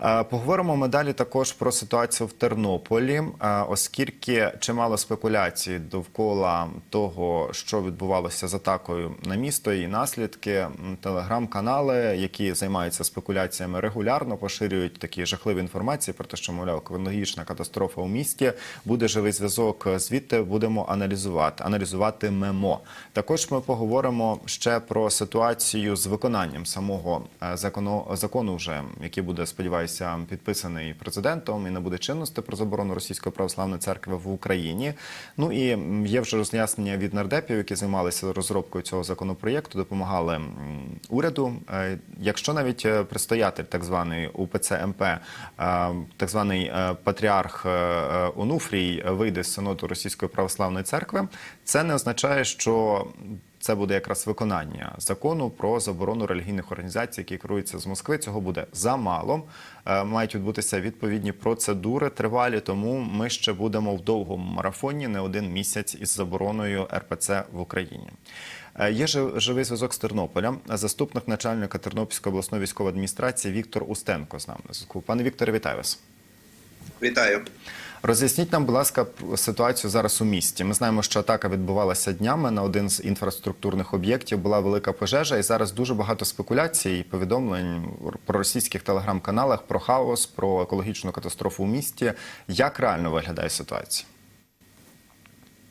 Е, Поговоримо ми далі також про ситуацію в Тернополі, е, оскільки чимало спекуляцій довкола того, що відбувалося з атакою на місто і наслідки. Телеграм-канали, які займаються спекуляціями, регулярно поширюють такі жахливі інформації про те, що мовляв екологічна катастрофа у місті. Буде живий зв'язок. Звідти будемо аналізувати. Аналізуватимемо. Також ми поговоримо ще про ситуацію з виконанням самого е, закону, закону, вже який буде, сподіваюся, підписаний президентом і набуде чинності про заборону російської православної церкви в Україні. Ну і є вже роз'яснення від нардепів, які займалися розробкою цього законопроєкту, допомагали уряду. Е, Якщо навіть е, предстоятель так званий УПЦ МП, е, так званий патріарх Онуфрій вийде з синоду Російської православної церкви, це не означає, що це буде якраз виконання закону про заборону релігійних організацій, які керуються з Москви. Цього буде замало. Е, Мають відбутися відповідні процедури тривалі. Тому ми ще будемо в довгому марафоні не один місяць із забороною РПЦ в Україні. Е, Є жи- живий зв'язок з Тернополя. Заступник начальника Тернопільської обласної військової адміністрації Віктор Устенко з нами. Пане Вікторе, вітаю вас. Вітаю. Роз'ясніть нам, будь ласка, ситуацію зараз у місті. Ми знаємо, що атака відбувалася днями на один з інфраструктурних об'єктів. Була велика пожежа, і зараз дуже багато спекуляцій і повідомлень про російських телеграм-каналах про хаос, про екологічну катастрофу у місті. Як реально виглядає ситуація?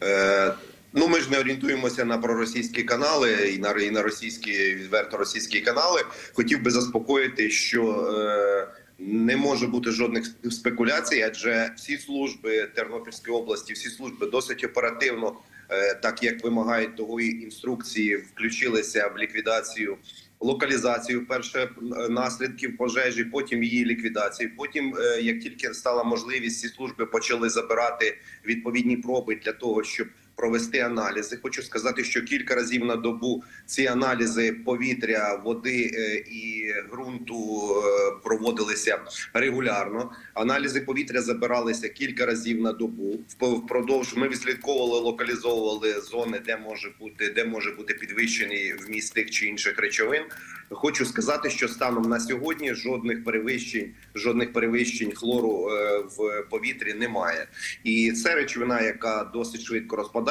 Е, ну, ми ж не орієнтуємося на проросійські канали і на, і на російські відверто російські канали. Хотів би заспокоїти, що е, не може бути жодних спекуляцій, адже всі служби Тернопільської області, всі служби досить оперативно, е, так як вимагають того і інструкції, включилися в ліквідацію. Локалізацію перше е, наслідків пожежі, потім її ліквідацію. Потім, е, як тільки стала можливість, ці служби почали забирати відповідні проби для того, щоб провести аналізи. Хочу сказати, що кілька разів на добу ці аналізи повітря, води е, і ґрунту е, проводилися регулярно. Аналізи повітря забиралися кілька разів на добу. Впродовж ми відслідковували, локалізовували зони, де може бути де може бути підвищений вміст тих чи інших речовин. Хочу сказати, що станом на сьогодні жодних перевищень, жодних перевищень хлору е, в повітрі немає. І це речовина, яка досить швидко розпадається,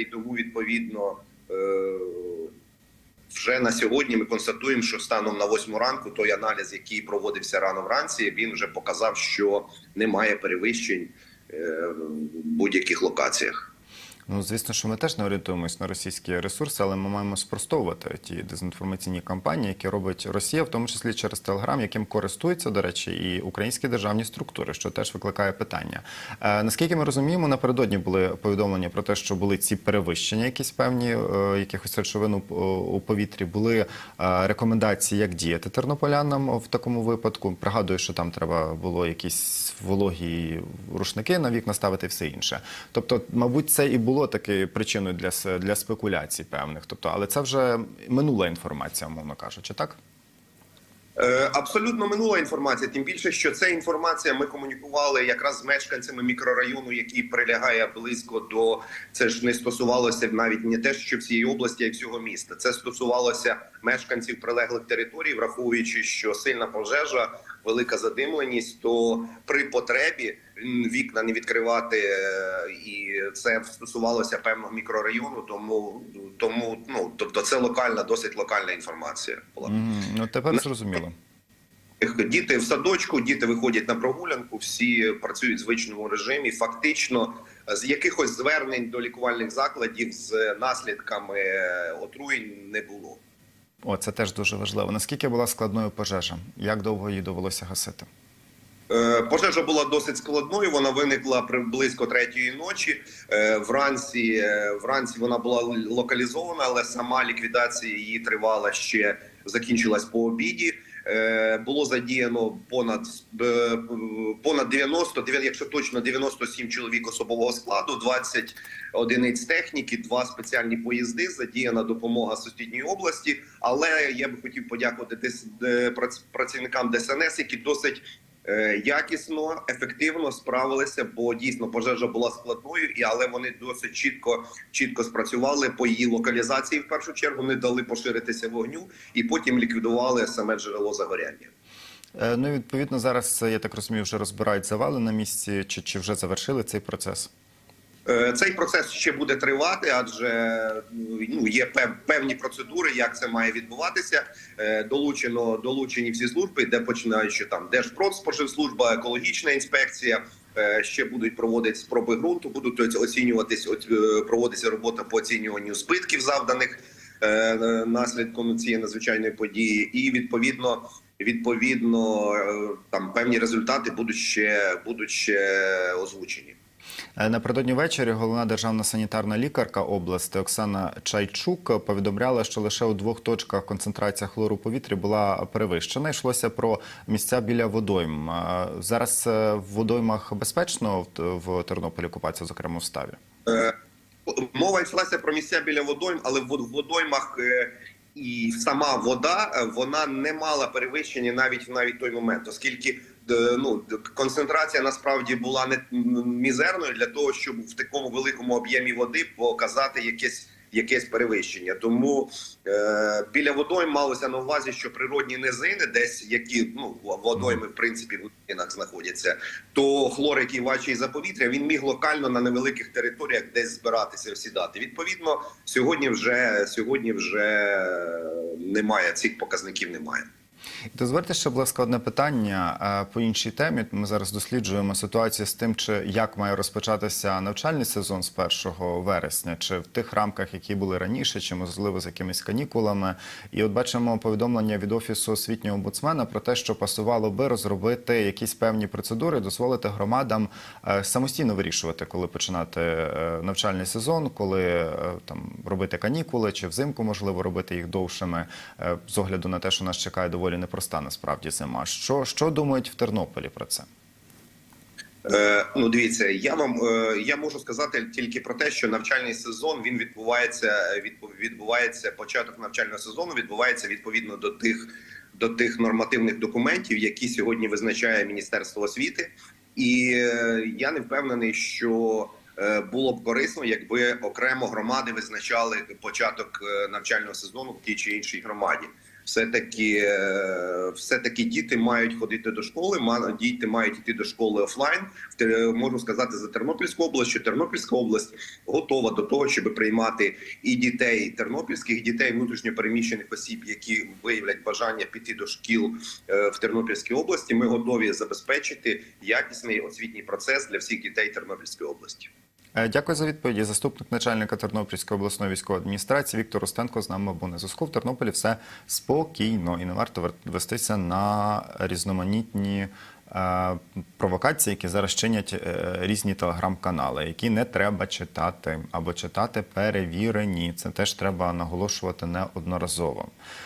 і тому відповідно. е, Вже на сьогодні ми констатуємо, що станом на 8 ранку той аналіз, який проводився рано вранці, він вже показав, що немає перевищень е, в будь-яких локаціях. Ну, звісно, що ми теж не орієнтуємось на російські ресурси, але ми маємо спростовувати ті дезінформаційні кампанії, які робить Росія, в тому числі через Телеграм, яким користуються, до речі, і українські державні структури, що теж викликає питання. Е, наскільки ми розуміємо, напередодні були повідомлення про те, що були ці перевищення, якісь певні е, якихось речовин у, у повітрі, були е, рекомендації, як діяти тернополянам в такому випадку. Пригадую, що там треба було якісь вологі рушники на вікна ставити і все інше. Тобто, мабуть, це і було таки причиною для для спекуляцій певних. Тобто, але це вже минула інформація, мовно кажучи, так? Е, Абсолютно минула інформація. Тим більше, що ця інформація ми комунікували якраз з мешканцями мікрорайону, який прилягає близько до це ж не стосувалося навіть не те, що всієї області, й всього міста. Це стосувалося мешканців прилеглих територій, враховуючи, що сильна пожежа, велика задимленість, то при потребі вікна не відкривати, е, і це стосувалося певного мікрорайону. Тому тому ну тобто, це локальна, досить локальна інформація була. Ну тепер зрозуміло. Діти в садочку, діти виходять на прогулянку, всі працюють в звичному режимі. Фактично, з якихось звернень до лікувальних закладів з наслідками е, отруєнь не було. О, це теж дуже важливо. Наскільки була складною пожежа? Як довго її довелося гасити? Е, Пожежа була досить складною. Вона виникла близько третьої ночі. Е, Вранці е, вранці вона була локалізована, але сама ліквідація її тривала ще закінчилась по обіді. Було задіяно понад понад 90, дев'я- якщо точно 97 чоловік особового складу, 20 одиниць техніки, два спеціальні поїзди, задіяна допомога сусідньої області. Але я би хотів подякувати працівникам ДСНС, які досить якісно, ефективно справилися, бо дійсно пожежа була складною, і але вони досить чітко чітко спрацювали по її локалізації. В першу чергу не дали поширитися вогню, і потім ліквідували саме джерело загоряння. Е, Ну і відповідно зараз е, я так розумію, вже розбирають завали на місці, чи, чи вже завершили цей процес? Е, Цей процес ще буде тривати, адже ну є пев- певні процедури, як це має відбуватися. Е, Долучено долучені всі служби, де починаючи там Держпродспоживслужба, екологічна інспекція. е, Ще будуть проводити спроби ґрунту, будуть оц- оцінюватись, проводиться робота по оцінюванню збитків, завданих наслідком цієї надзвичайної події, і відповідно, відповідно, там певні результати будуть ще будуть ще озвучені. Е, Напередодні ввечері головна державна санітарна лікарка області Оксана Чайчук повідомляла, що лише у двох точках концентрація хлору у повітрі була перевищена. Йшлося про місця біля водойм. Е, Зараз е, в водоймах безпечно в- Тернополі купатися, зокрема в ставі. Мова йшлася про місця біля водойм, але в водоймах і сама вода е, вона не мала перевищення навіть навіть той момент, оскільки е, ну концентрація насправді була не мізерною для того, щоб в такому великому об'ємі води показати якесь. Якесь перевищення, тому е, біля водойм малося на увазі, що природні низини, десь які ну водойми в принципі в низинах знаходяться, то хлор, який важчий за повітря, він міг локально на невеликих територіях десь збиратися, осідати. Відповідно, сьогодні вже сьогодні вже немає цих показників. Немає. Дозвольте ще, будь ласка, одне питання по іншій темі. Ми зараз досліджуємо ситуацію з тим, чи як має розпочатися навчальний сезон з 1 вересня, чи в тих рамках, які були раніше, чи можливо з якимись канікулами. І от бачимо повідомлення від офісу освітнього омбудсмена про те, що пасувало би розробити якісь певні процедури, дозволити громадам е, самостійно вирішувати, коли починати е, навчальний сезон, коли е, там робити канікули, чи взимку можливо робити їх довшими, з огляду на те, що нас чекає доволі непроста насправді зима. Що, що думають в Тернополі про це? Е, ну, дивіться, я вам е, я можу сказати тільки про те, що навчальний сезон він відбувається. відбу- відбувається початок навчального сезону. Відбувається відповідно до тих до тих нормативних документів, які сьогодні визначає Міністерство освіти. І е, я не впевнений, що е, було б корисно, якби окремо громади визначали початок е, навчального сезону в тій чи іншій громаді. Все таки, все таки діти мають ходити до школи. діти мають йти до школи офлайн. Можу сказати за Тернопільську область, що Тернопільська область готова до того, щоб приймати і дітей тернопільських дітей, внутрішньопереміщених осіб, які виявлять бажання піти до шкіл е, в Тернопільській області. Ми готові забезпечити якісний освітній процес для всіх дітей Тернопільської області. Е, Дякую за відповіді. Заступник начальника Тернопільської обласної військової адміністрації Віктор Остенко з нами був на зв'язку. В Тернополі все спокійно і не варто вестися на різноманітні е, провокації, які зараз чинять е, різні телеграм-канали, які не треба читати або читати перевірені. Це теж треба наголошувати неодноразово.